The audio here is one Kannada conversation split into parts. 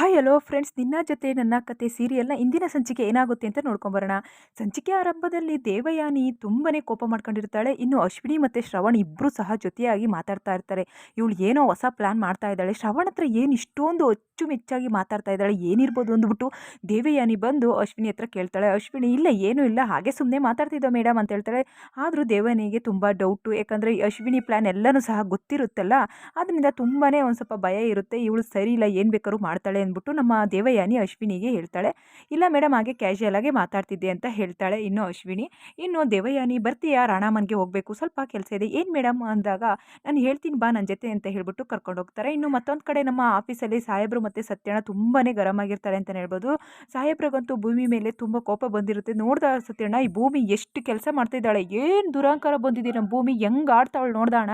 ಹಾಯ್ ಹಲೋ ಫ್ರೆಂಡ್ಸ್, ನಿನ್ನ ಜೊತೆ ನನ್ನ ಕತೆ ಸೀರಿಯಲ್ನ ಇಂದಿನ ಸಂಚಿಕೆ ಏನಾಗುತ್ತೆ ಅಂತ ನೋಡ್ಕೊಂಬರೋಣ ಸಂಚಿಕೆ ಆರಂಭದಲ್ಲಿ ದೇವಯಾನಿ ತುಂಬನೇ ಕೋಪ ಮಾಡ್ಕೊಂಡಿರ್ತಾಳೆ. ಇನ್ನು ಅಶ್ವಿನಿ ಮತ್ತು ಶ್ರವಣ್ ಇಬ್ಬರು ಸಹ ಜೊತೆಯಾಗಿ ಮಾತಾಡ್ತಾ ಇರ್ತಾರೆ. ಇವಳು ಏನೋ ಹೊಸ ಪ್ಲ್ಯಾನ್ ಮಾಡ್ತಾ ಇದ್ದಾಳೆ. ಶ್ರವಣ್ ಹತ್ರ ಏನು ಇಷ್ಟೊಂದು ಅಚ್ಚುಮೆಚ್ಚಾಗಿ ಮಾತಾಡ್ತಾ ಇದ್ದಾಳೆ, ಏನಿರ್ಬೋದು ಅಂದ್ಬಿಟ್ಟು ದೇವಯಾನಿ ಬಂದು ಅಶ್ವಿನಿ ಹತ್ರ ಕೇಳ್ತಾಳೆ. ಅಶ್ವಿನಿ, ಇಲ್ಲ, ಏನೂ ಇಲ್ಲ, ಹಾಗೆ ಸುಮ್ಮನೆ ಮಾತಾಡ್ತಿದ್ದೋ ಮೇಡಮ್ ಅಂತ ಹೇಳ್ತಾಳೆ. ಆದರೂ ದೇವಯಾನಿಗೆ ತುಂಬ ಡೌಟು ಯಾಕಂದರೆ ಅಶ್ವಿನಿ ಪ್ಲ್ಯಾನ್ ಎಲ್ಲನೂ ಸಹ ಗೊತ್ತಿರುತ್ತಲ್ಲ. ಅದರಿಂದ ತುಂಬಾ ಒಂದು ಸ್ವಲ್ಪ ಭಯ ಇರುತ್ತೆ. ಇವಳು ಸರಿ ಇಲ್ಲ, ಏನು ಬೇಕಾದ್ರೂ ಮಾಡ್ತಾಳೆ ಅಂದ್ಬಿಟ್ಟು ನಮ್ಮ ದೇವಯಾನಿ ಅಶ್ವಿನಿಗೆ ಹೇಳ್ತಾಳೆ, ಇಲ್ಲ ಮೇಡಮ್, ಹಾಗೆ ಕ್ಯಾಶುಯಲ್ ಆಗಿ ಮಾತಾಡ್ತಿದ್ದೆ ಅಂತ ಹೇಳ್ತಾಳೆ ಇನ್ನು ಅಶ್ವಿನಿ. ಇನ್ನು ದೇವಯಾನಿ, ಬರ್ತೀಯಾ? ರಾಣಾಮನ್ಗೆ ಹೋಗಬೇಕು, ಸ್ವಲ್ಪ ಕೆಲಸ ಇದೆ. ಏನು ಮೇಡಮ್? ಅಂದಾಗ, ನಾನು ಹೇಳ್ತೀನಿ, ಬಾ ನನ್ನ ಜೊತೆ ಅಂತ ಹೇಳ್ಬಿಟ್ಟು ಕರ್ಕೊಂಡು ಹೋಗ್ತಾರೆ. ಇನ್ನು ಮತ್ತೊಂದು ಕಡೆ ನಮ್ಮ ಆಫೀಸಲ್ಲಿ ಸಾಹೇಬರು ಮತ್ತು ಸತ್ಯಣ್ಣ ತುಂಬಾ ಗರಂ ಆಗಿರ್ತಾರೆ ಅಂತಲೇ ಹೇಳ್ಬೋದು. ಸಾಹೇಬ್ರಿಗಂತೂ ಭೂಮಿ ಮೇಲೆ ತುಂಬ ಕೋಪ ಬಂದಿರುತ್ತೆ. ನೋಡ್ದ ಸತ್ಯಣ್ಣ, ಈ ಭೂಮಿ ಎಷ್ಟು ಕೆಲಸ ಮಾಡ್ತಿದ್ದಾಳೆ? ಏನು ದುರಾಂಕಾರ ಬಂದಿದೆ ನಮ್ಮ ಭೂಮಿ? ಹೆಂಗೆ ಆಡ್ತಾವಳು ನೋಡ್ದಾಣ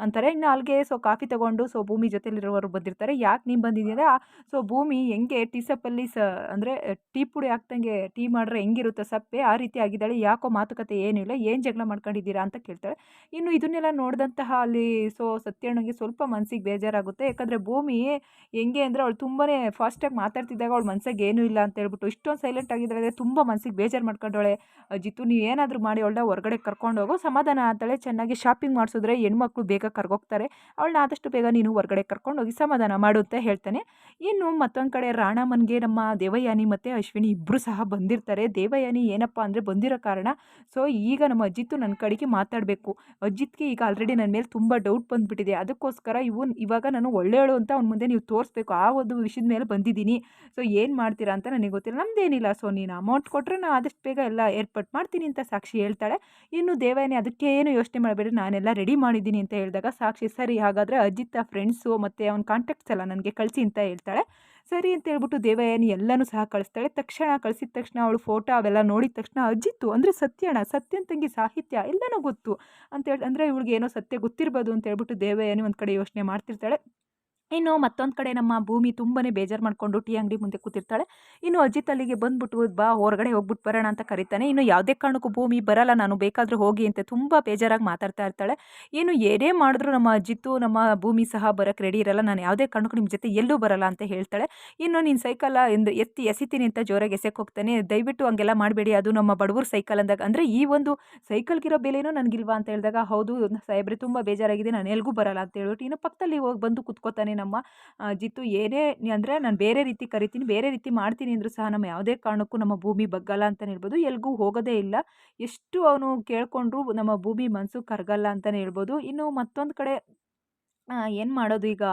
ಅಂತಾರೆ. ಇನ್ನು ಅಲ್ಲಿಗೆ ಸೊ, ಕಾಫಿ ತಗೊಂಡು ಸೊ, ಭೂಮಿ ಜೊತೆಲಿರೋರು ಬಂದಿರ್ತಾರೆ. ಯಾಕೆ ನೀನು ಬಂದಿದ್ದೀರಾ ಸೊ, ಭೂಮಿ ಹೆಂಗೆ ಟೀ ಸಪ್ಪಲ್ಲಿ ಸ, ಅಂದರೆ ಟೀ ಪುಡಿ ಹಾಕ್ದಂಗೆ ಟೀ ಮಾಡ್ರೆ ಹೆಂಗಿರುತ್ತೆ ಸಪ್ಪೆ? ಆ ರೀತಿ ಆಗಿದ್ದಾಳೆ. ಯಾಕೋ ಮಾತುಕತೆ ಏನಿಲ್ಲ ಏನು ಜಗಳ ಮಾಡ್ಕೊಂಡಿದ್ದೀರಾ ಅಂತ ಕೇಳ್ತಾಳೆ. ಇನ್ನು ಇದನ್ನೆಲ್ಲ ನೋಡಿದಂತಹ ಅಲ್ಲಿ ಸೊ, ಸತ್ಯಣ್ಣಗೆ ಸ್ವಲ್ಪ ಮನಸ್ಸಿಗೆ ಬೇಜಾರಾಗುತ್ತೆ. ಯಾಕಂದರೆ ಭೂಮಿ ಹೆಂಗೆ ಅಂದರೆ ಅವಳು ತುಂಬಾ ಫಾಸ್ಟಾಗಿ ಮಾತಾಡ್ತಿದ್ದಾಗ ಅವಳು ಮನ್ಸಿಗೆ ಏನೂ ಇಲ್ಲ ಅಂತ ಹೇಳ್ಬಿಟ್ಟು ಇಷ್ಟೊಂದು ಸೈಲೆಂಟ್ ಆಗಿದ್ದಾಳೆ ತುಂಬ ಮನಸ್ಸಿಗೆ ಬೇಜಾರು ಮಾಡ್ಕೊಂಡವಳೆ. ಜಿತ್ತು ನೀವು ಏನಾದರೂ ಮಾಡಿ, ಅವಳನ್ನ ಹೊರಗಡೆ ಕರ್ಕೊಂಡು ಹೋಗೋ ಸಮಾಧಾನ. ಆಗ್ತಾಳೆ ಚೆನ್ನಾಗಿ ಶಾಪಿಂಗ್ ಮಾಡಿಸಿದ್ರೆ ಹೆಣ್ಮಕ್ಳು ಬೇಗ ಕರ್ಗೋಗ್ತಾರೆ. ಅವಳನ್ನ ಆದಷ್ಟು ಬೇಗ ನೀನು ಹೊರಗಡೆ ಕರ್ಕೊಂಡು ಹೋಗಿ ಸಮಾಧಾನ ಮಾಡು ಅಂತ ಹೇಳ್ತಾನೆ. ಇನ್ನು ಮತ್ತೊಂದು ಕಡೆ ರಾಣಮ್ಮನಿಗೆ ನಮ್ಮ ದೇವಯಾನಿ ಮತ್ತು ಅಶ್ವಿನಿ ಇಬ್ಬರು ಸಹ ಬಂದಿರ್ತಾರೆ. ದೇವಯಾನಿ ಏನಪ್ಪ ಅಂದರೆ ಬಂದಿರೋ ಕಾರಣ. ಸೊ, ಈಗ ನಮ್ಮ ಅಜ್ಜಿತ್ತು ನನ್ನ ಕಡೆಗೆ ಮಾತಾಡಬೇಕು. ಅಜ್ಜಿತ್ಗೆ ಈಗ ಆಲ್ರೆಡಿ ನನ್ನ ಮೇಲೆ ತುಂಬ ಡೌಟ್ ಬಂದುಬಿಟ್ಟಿದೆ. ಅದಕ್ಕೋಸ್ಕರ ಇವು ಇವಾಗ ನಾನು ಒಳ್ಳೆಯವಳು ಅಂತ ಅವ್ನ ಮುಂದೆ ನೀವು ತೋರಿಸ್ಬೇಕು. ಆ ಒಂದು ವಿಷಯದ ಮೇಲೆ ಬಂದಿದ್ದೀನಿ. ಸೊ, ಏನು ಮಾಡ್ತೀರಾ ಅಂತ ನನಗೆ ಗೊತ್ತಿಲ್ಲ. ನಮ್ದೇನಿಲ್ಲ ಸೊ ನೀನು ಅಮೌಂಟ್ ಕೊಟ್ಟರೆ ನಾನು ಆದಷ್ಟು ಬೇಗ ಎಲ್ಲ ಏರ್ಪಾಟ್ ಮಾಡ್ತೀನಿ ಅಂತ ಸಾಕ್ಷಿ ಹೇಳ್ತಾಳೆ. ಇನ್ನು ದೇವಯಾನಿ ಅದಕ್ಕೆ ಏನು ಯೋಚನೆ ಮಾಡಬೇಡಿ ನಾನೆಲ್ಲ ರೆಡಿ ಮಾಡಿದ್ದೀನಿ ಅಂತ ಹೇಳಿದಾಗ. ಸಾಕ್ಷಿ, ಸರಿ, ಹಾಗಾದರೆ ಅಜಿತ್ ಫ್ರೆಂಡ್ಸು ಮತ್ತು ಅವ್ನ ಕಾಂಟ್ಯಾಕ್ಟ್ಸ್ ಎಲ್ಲ ನನಗೆ ಕಳಿಸಿ ಅಂತ ಹೇಳ್ತಾಳೆ. ಸರಿ ಅಂತ ಹೇಳ್ಬಿಟ್ಟು ದೇವಯಾನಿ ಎಲ್ಲನೂ ಸಹ ಕಳಿಸ್ತಾಳೆ. ತಕ್ಷಣ ಕಳಿಸಿದ ತಕ್ಷಣ ಅವಳು ಫೋಟೋ ಅವೆಲ್ಲ ನೋಡಿದ ತಕ್ಷಣ, ಅಜಿತ್ತು, ಅಂದರೆ ಸತ್ಯಣ ಸತ್ಯನ ತಂಗಿ ಸಾಹಿತ್ಯ, ಎಲ್ಲನೂ ಗೊತ್ತು. ಅಂತೇಳಿ ಅಂದರೆ ಇವಳಿಗೆ ಏನೋ ಸತ್ಯ ಗೊತ್ತಿರ್ಬೋದು ಅಂತ ಹೇಳ್ಬಿಟ್ಟು ದೇವಯಾನಿ ಒಂದು ಕಡೆ ಯೋಚನೆ ಮಾಡ್ತಿರ್ತಾಳೆ. ಇನ್ನು ಮತ್ತೊಂದು ಕಡೆ ನಮ್ಮ ಭೂಮಿ ತುಂಬಾ ಬೇಜಾರು ಮಾಡಿಕೊಂಡು ಟೀ ಅಂಗಡಿ ಮುಂದೆ ಕೂತಿರ್ತಾಳೆ. ಇನ್ನು ಅಜಿತ್ ಅಲ್ಲಿಗೆ ಬಂದ್ಬಿಟ್ಟು, ಬಾ, ಹೊರಗಡೆ ಹೋಗ್ಬಿಟ್ಟು ಬರೋಣ ಅಂತ ಕರಿತಾನೆ. ಇನ್ನು ಯಾವುದೇ ಕಾರಣಕ್ಕೂ ಭೂಮಿ ಬರಲ್ಲ, ನಾನು ಬೇಕಾದರೂ ಹೋಗಿ ಅಂತ ತುಂಬ ಬೇಜಾರಾಗಿ ಮಾತಾಡ್ತಾ ಇರ್ತಾಳೆ. ಇನ್ನು ಏನೇ ಮಾಡಿದ್ರು ನಮ್ಮ ಅಜಿತ್ತು, ನಮ್ಮ ಭೂಮಿ ಸಹ ಬರೋಕ್ಕೆ ರೆಡಿ ಇರಲ್ಲ. ನಾನು ಯಾವುದೇ ಕಾರಣಕ್ಕೂ ನಿಮ್ಮ ಜೊತೆ ಎಲ್ಲೂ ಬರಲ್ಲ ಅಂತ ಹೇಳ್ತಾಳೆ. ಇನ್ನು ನೀನು ಸೈಕಲ್ ಎಂದು ಎತ್ತಿ ಎಸಿತೀನಿ ಅಂತ ಜೋರಾಗಿ ಎಸೆಕ್ಕೆ ಹೋಗ್ತಾನೆ. ದಯವಿಟ್ಟು ಹಂಗೆಲ್ಲ ಮಾಡಬೇಡಿ. ಅದು ನಮ್ಮ ಬಡವರು ಸೈಕಲ್ ಅಂದಾಗ, ಅಂದರೆ ಈ ಒಂದು ಸೈಕಲ್ಗಿರೋ ಬೆಲೆನೂ ನನಗಿಲ್ವಾ ಅಂತ ಹೇಳಿದಾಗ, ಹೌದು ಸಾಹೇಬ್ರೆ, ತುಂಬ ಬೇಜಾರಾಗಿದೆ. ನಾನು ಎಲ್ಗೂ ಬರಲ್ಲ ಅಂತ ಹೇಳ್ಬಿಟ್ಟು ಇನ್ನು ಪಕ್ಕದಲ್ಲಿ ಹೋಗಿ ಬಂದು ಕುತ್ಕೋತಾನೆ. ನಮ್ಮ ಜಿತ್ತು ಏನೇ ಅಂದರೆ ನಾನು ಬೇರೆ ರೀತಿ ಕರಿತೀನಿ, ಬೇರೆ ರೀತಿ ಮಾಡ್ತೀನಿ ಅಂದರೂ ಸಹ ನಮ್ಮ ಯಾವುದೇ ಕಾರಣಕ್ಕೂ ನಮ್ಮ ಭೂಮಿ ಬಗ್ಗಲ್ಲ ಅಂತಲೇ ಹೇಳ್ಬೋದು, ಎಲ್ಗೂ ಹೋಗೋದೇ ಇಲ್ಲ. ಎಷ್ಟು ಅವನು ಕೇಳಿಕೊಂಡ್ರು ನಮ್ಮ ಭೂಮಿ ಮನಸ್ಸು ಕರಗಲ್ಲ ಅಂತಲೇ ಹೇಳ್ಬೋದು. ಇನ್ನು ಮತ್ತೊಂದು ಕಡೆ ಏನು ಮಾಡೋದು ಈಗ?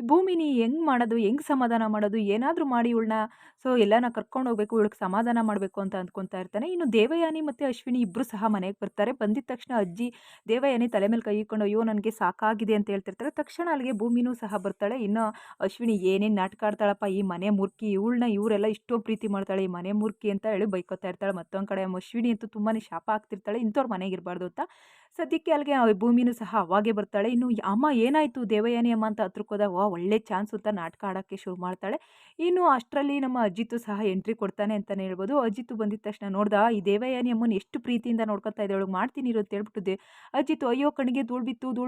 ಭೂಮಿನಿ ಹೆಂಗೆ ಮಾಡೋದು? ಹೆಂಗೆ ಸಮಾಧಾನ ಮಾಡೋದು? ಏನಾದರೂ ಮಾಡಿ ಇವಳನ್ನ. ಸೊ, ಎಲ್ಲನ ಕರ್ಕೊಂಡು ಹೋಗ್ಬೇಕು, ಇವಳಿಗೆ ಸಮಾಧಾನ ಮಾಡಬೇಕು ಅಂತ ಅಂದ್ಕೊತಾ ಇರ್ತಾನೆ. ಇನ್ನು ದೇವಯಾನಿ ಮತ್ತು ಅಶ್ವಿನಿ ಇಬ್ಬರು ಸಹ ಮನೆಗೆ ಬರ್ತಾರೆ. ಬಂದಿದ ತಕ್ಷಣ ಅಜ್ಜಿ ದೇವಯಾನಿ ತಲೆ ಮೇಲೆ ಕೈ ಇಟ್ಕೊಂಡು, ಅಯ್ಯೋ, ನನಗೆ ಸಾಕಾಗಿದೆ ಅಂತ ಹೇಳ್ತಿರ್ತಾರೆ. ತಕ್ಷಣ ಅಲ್ಲಿಗೆ ಭೂಮಿನೂ ಸಹ ಬರ್ತಾಳೆ. ಇನ್ನು ಅಶ್ವಿನಿ ಏನೇನು ನಾಟಕ ಆಡ್ತಾಳಪ್ಪ, ಈ ಮನೆ ಮುರ್ಕಿ ಇವಳನ್ನ ಇವರೆಲ್ಲ ಇಷ್ಟೋ ಪ್ರೀತಿ ಮಾಡ್ತಾಳೆ. ಈ ಮನೆ ಮುರ್ಕಿ ಅಂತ ಹೇಳಿ ಬೈಕೋತಾ ಇರ್ತಾಳೆ ಮತ್ತೊಂದು ಕಡೆ. ಅಶ್ವಿನಿ ಅಂತೂ ತುಂಬಾ ಶಾಪ ಆಗ್ತಿರ್ತಾಳೆ. ಇಂಥವ್ರ ಮನೆಗೆ ಇರಬಾರ್ದು ಅಂತ ಸದ್ಯಕ್ಕೆ ಅಲ್ಲಿಗೆ ಭೂಮಿನೂ ಸಹ ಅವಾಗೆ ಬರ್ತಾಳೆ. ಇನ್ನು ಅಮ್ಮ ಏನಾಯಿತು ದೇವಯಾನಿ ಅಮ್ಮ ಅಂತ ಹತ್ರಕ್ಕೆ ಹೋದಾಗ ವಾ ಒಳ್ಳೆ ಚಾನ್ಸ್ ಅಂತ ನಾಟಕ ಆಡೋಕ್ಕೆ ಶುರು ಮಾಡ್ತಾಳೆ. ಇನ್ನು ಅಷ್ಟರಲ್ಲಿ ನಮ್ಮ ಅಜ್ಜಿತು ಸಹ ಎಂಟ್ರಿ ಕೊಡ್ತಾನೆ ಅಂತಲೇ ಹೇಳ್ಬೋದು. ಅಜ್ಜಿತು ಬಂದಿದ ತಕ್ಷಣ ನೋಡ್ದ, ಈ ದೇವಯಾನಿ ಅಮ್ಮನ ಎಷ್ಟು ಪ್ರೀತಿಯಿಂದ ನೋಡ್ಕೊತಾ ಇದೆ ಅವಳಿಗೆ ಮಾಡ್ತೀನಿ ಇರೋದು ಹೇಳ್ಬಿಟ್ಟು ಅಜ್ಜಿತು ಅಯ್ಯೋ ಕಣಿಗೆ ಧೂಳು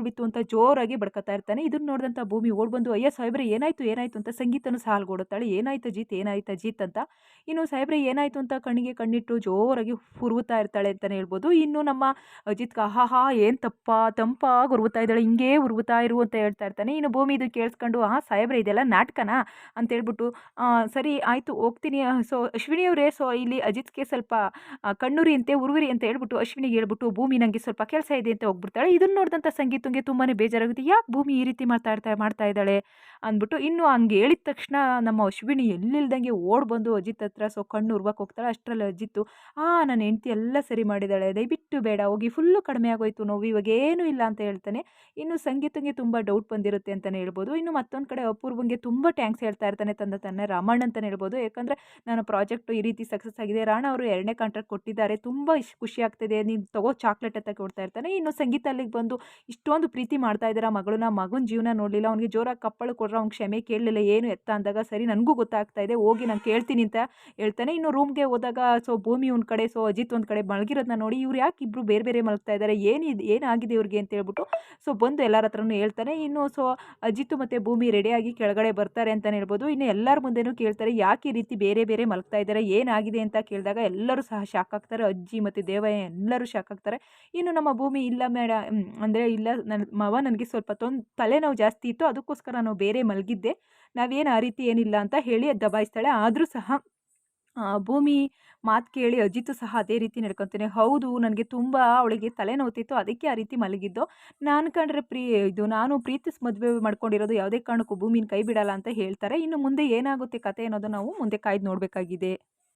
ಬಿತ್ತು ಅಂತ ಜೋರಾಗಿ ಬಡ್ಕೊತಾ ಇರ್ತಾನೆ. ಇದನ್ನು ನೋಡಿದಂಥ ಭೂಮಿ ಓಡ್ ಬಂದು, ಅಯ್ಯೋ ಸಾಹೇಬ್ರೆ, ಏನಾಯಿತು ಏನಾಯಿತು ಅಂತ ಸಂಗೀತನೂ ಸಹ ಅಲ್ಗೊಡುತ್ತಾಳೆ ಏನಾಯ್ತು ಜೀತ್ ಏನಾಯ್ತು ಅಜಿತ್ ಅಂತ. ಇನ್ನು ಸಾಹೇಬ್ರೆ, ಏನಾಯಿತು ಅಂತ ಕಣ್ಣಿಗೆ ಕಣ್ಣಿಟ್ಟು ಜೋರಾಗಿ ಹುರುಗುತ್ತಾ ಇರ್ತಾಳೆ ಅಂತಲೇ ಹೇಳ್ಬೋದು. ಇನ್ನು ನಮ್ಮ ಅಜಿತ್ ಆಹಾ, ಏನು ತಪ್ಪ, ತಂಪಾಗಿ ಉರುವುತ್ತಾ ಇದ್ದಾಳೆ, ಹಿಂಗೇ ಉರುಗುತ್ತಾ ಇರು ಅಂತ ಹೇಳ್ತಾ ಇರ್ತಾನೆ. ಇನ್ನು ಭೂಮಿ ಇದು ಕೇಳಿಸ್ಕೊಂಡು ಆ ಸಾಹೇಬ್ರೆ, ಇದೆಲ್ಲ ನಾಟಕನಾ? ಅಂತೇಳ್ಬಿಟ್ಟು ಸರಿ, ಆಯಿತು, ಹೋಗ್ತೀನಿ. ಸೊ ಅಶ್ವಿನಿಯವರೇ ಸೊ, ಇಲ್ಲಿ ಅಜಿತ್ಗೆ ಸ್ವಲ್ಪ ಕಣ್ಣುರಿ ಅಂತೆ, ಉರುವಿರಿ ಅಂತ ಹೇಳ್ಬಿಟ್ಟು ಅಶ್ವಿನಿಗೆ ಹೇಳ್ಬಿಟ್ಟು, ಭೂಮಿ ನನಗೆ ಸ್ವಲ್ಪ ಕೆಲಸ ಇದೆ ಅಂತ ಹೋಗ್ಬಿಡ್ತಾಳೆ. ಇದನ್ನು ನೋಡಿದಂಥ ಸಂಗೀತಂಗೆ ತುಂಬಾ ಬೇಜಾರಾಗುತ್ತೆ. ಯಾಕೆ ಭೂಮಿ ಈ ರೀತಿ ಮಾಡ್ತಾ ಇರ್ತಾ, ಮಾಡ್ತಾ ಇದ್ದಾಳೆ ಅಂದ್ಬಿಟ್ಟು, ಇನ್ನು ಹಂಗೆ ಹೇಳಿದ ತಕ್ಷಣ ನಮ್ಮ ಅಶ್ವಿನಿ ಎಲ್ಲಿಲ್ದಂಗೆ ಓಡ್ ಬಂದು ಅಜಿತ್ ಹತ್ರ, ಸೊ, ಕಣ್ಣು ಉರ್ವಕ್ಕೆ ಹೋಗ್ತಾಳೆ. ಅಷ್ಟರಲ್ಲಿ ಅಜಿತ್ತು, ಆ ನನ್ನ ಹೆಂಡತಿ ಎಲ್ಲ ಸರಿ ಮಾಡಿದ್ದಾಳೆ, ದಯವಿಟ್ಟು ಬೇಡ, ಹೋಗಿ ಫುಲ್ಲು ಕಡಿಮೆ ಆಗೋಯ್ತು ನೋವು ಇವಾಗ ಏನೂ ಇಲ್ಲ ಅಂತ ಹೇಳ್ತಾನೆ. ಇನ್ನು ಸಂಗೀತಂಗೆ ತುಂಬ ಡೌಟ್ ಬಂದಿರುತ್ತೆ ಅಂತಲೇ ಹೇಳ್ಬೋದು. ಇನ್ನು ಮತ್ತೊಂದು ಕಡೆ ಅಪೂರ್ವಂಗೆ ತುಂಬ ಟ್ಯಾಂಕ್ಸ್ ಹೇಳ್ತಾ ಇರ್ತಾನೆ ತಂದೆ ತನ್ನ ರಾಮಣ್ಣ ಅಂತಲೇ ಹೇಳ್ಬೋದು. ಯಾಕಂದರೆ ನಾನು ಪ್ರಾಜೆಕ್ಟು ಈ ರೀತಿ ಸಕ್ಸಸ್ ಆಗಿದೆ. ರಾಣ ಅವರು ಎರಡನೇ ಕಾಂಟ್ರಾಕ್ಟ್ ಕೊಟ್ಟಿದ್ದಾರೆ. ತುಂಬ ಇಷ್ಟು ಖುಷಿ ಆಗ್ತಿದೆ. ನೀನು ತಗೋ ಚಾಕ್ಲೇಟ್ ಅಂತ ಕೊಡ್ತಾ ಇರ್ತಾನೆ. ಇನ್ನು ಸಂಗೀತ ಅಲ್ಲಿಗೆ ಬಂದು ಇಷ್ಟೊಂದು ಪ್ರೀತಿ ಮಾಡ್ತಾ ಇದ್ದಾರೆ ಮಗಳನ್ನ ಮಗನ ಜೀವನ ನೋಡಲಿಲ್ಲ. ಅವ್ನಿಗೆ ಜೋರಾಗಿ ಕಪ್ಪಳು ಕೊಡ್ರೆ. ಅವ್ನು ಕ್ಷಮೆ ಕೇಳಲಿಲ್ಲ. ಏನು ಎತ್ತ ಅಂದಾಗ ಸರಿ ನನಗೂ ಗೊತ್ತಾಗ್ತಾ ಇದೆ. ಹೋಗಿ ನಾನು ಕೇಳ್ತೀನಿ ಅಂತ ಹೇಳ್ತಾನೆ. ಇನ್ನು ರೂಮ್ಗೆ ಹೋದಾಗ ಸೊ ಭೂಮಿ ಒಂದು ಕಡೆ, ಸೊ ಅಜಿತ್ ಒಂದು ಕಡೆ ಮಲಗಿರೋದನ್ನ ನೋಡಿ ಇವ್ರು ಯಾಕೆ ಇಬ್ಬರು ಬೇರೆ ಬೇರೆ ಮಲಗ್ತಾ ಇದ್ದಾರೆ ಏನಿದೆ ಏನಾಗಿದೆ ಇವ್ರಿಗೆ ಅಂತ ಹೇಳ್ಬಿಟ್ಟು ಸೊ ಬಂದು ಎಲ್ಲರ ಹತ್ರನೂ ಹೇಳ್ತಾನೆ ಇನ್ನು ಸೊ ಅಜಿತ್ ಮತ್ತು ಭೂಮಿ ರೆಡಿಯಾಗಿ ಕೆಳಗಡೆ ಬರ್ತಾರೆ ಅಂತಲೇ ಹೇಳ್ಬೋದು. ಇನ್ನು ಎಲ್ಲರ ಮುಂದೆನೂ ಕೇಳ್ತಾರೆ, ಯಾಕೆ ಈ ರೀತಿ ಬೇರೆ ಬೇರೆ ಮಲಗ್ತಾ ಇದ್ದಾರೆ, ಏನಾಗಿದೆ ಅಂತ ಕೇಳಿದಾಗ ಎಲ್ಲರೂ ಸಹ ಶಾಕ್ ಆಗ್ತಾರೆ. ಅಜ್ಜಿ ಮತ್ತು ದೇವ ಎಲ್ಲರೂ ಶಾಕ್ ಆಗ್ತಾರೆ. ಇನ್ನು ನಮ್ಮ ಭೂಮಿ ಇಲ್ಲ ಮೇಡ ಅಂದರೆ ಇಲ್ಲ ನನ್ನ ಮಾವ ನನಗೆ ಸ್ವಲ್ಪ ತೊಂದ್ ತಲೆನೋವು ಜಾಸ್ತಿ ಇತ್ತು, ಅದಕ್ಕೋಸ್ಕರ ನಾನು ಬೇರೆ ಮಲಗಿದ್ದೆ. ನಾವೇನು ಆ ರೀತಿ ಏನಿಲ್ಲ ಅಂತ ಹೇಳಿ ದಬಾಯಿಸ್ತಾಳೆ. ಆದರೂ ಸಹ ಭೂಮಿ ಮಾತು ಕೇಳಿ ಅಜಿತು ಸಹ ಅದೇ ರೀತಿ ನಡ್ಕೊತಾನೆ. ಹೌದು, ನನಗೆ ತುಂಬ ಅವಳಿಗೆ ತಲೆನೋವ್ತಿತ್ತು, ಅದಕ್ಕೆ ಆ ರೀತಿ ಮಲಗಿದ್ದು. ನಾನು ಕಂಡ್ರೆ ಪ್ರೀ, ಇದು ನಾನು ಪ್ರೀತಿಸ್ ಮದುವೆ ಮಾಡ್ಕೊಂಡಿರೋದು ಯಾವುದೇ ಕಾರಣಕ್ಕೂ ಭೂಮಿನ ಕೈ ಬಿಡಲ್ಲ ಅಂತ ಹೇಳ್ತಾರೆ. ಇನ್ನು ಮುಂದೆ ಏನಾಗುತ್ತೆ ಕತೆ ಅನ್ನೋದು ನಾವು ಮುಂದೆ ಕಾಯ್ದು ನೋಡಬೇಕಾಗಿದೆ.